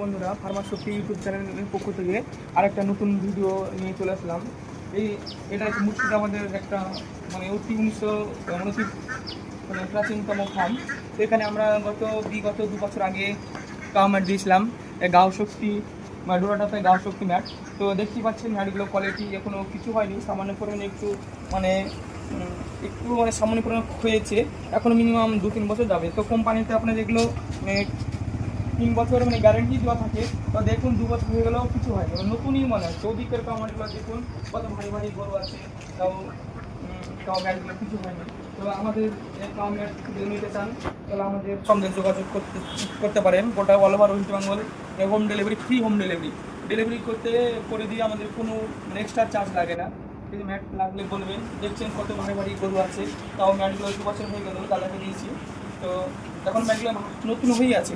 বন্ধুরা ফার্মার শক্তি ইউটিউব চ্যানেলের পক্ষ থেকে আরেকটা নতুন ভিডিও নিয়ে চলে আসলাম। এই, এটা হচ্ছে মুর্শিদাবাদের একটা মানে অতি উনিশশো অনতি মানে প্রাচীনতম ফার্ম এখানে আমরা গত, বিগত দু বছর আগে গাও ম্যাট দিয়েছিলাম। গাও শক্তি মানে ডোরাটাতে গাও শক্তি ম্যাট। তো দেখতেই পাচ্ছেন ম্যাটগুলো কোয়ালিটি এখনও কিছু হয়নি। সামান্য পরিমাণে একটু মানে একটু মানে সামান্য পরিমাণে হয়েছে এখনও মিনিমাম দু তিন বছর যাবে। তো কোম্পানিতে আপনার যেগুলো মানে তিন বছর মানে গ্যারেন্টি দেওয়া থাকে, তো দেখুন দু বছর হয়ে গেলেও কিছু হয় না। নতুনই মনে হয়। চৌদিকের কামারগুলো দেখুন, কত ভারী ভারী গরু আছে, তাও তাও ম্যাটগুলো কিছু হয়নি তো আমাদের যদি নিতে চান, তাহলে আমাদের সঙ্গে যোগাযোগ করতে করতে পারেন। গোটা all over West Bengal home delivery free home delivery delivery করতে, করে দিয়ে আমাদের কোনো এক্সট্রা চার্জ লাগে না। যদি ম্যাট লাগলে বলবেন, দেখছেন কত ভারী ভারী গরু আছে, তাও ম্যাটগুলো দু বছর হয়ে গেল দাদাকে দিয়েছি। তো এখন ম্যাটগুলো নতুন হয়েই আছে।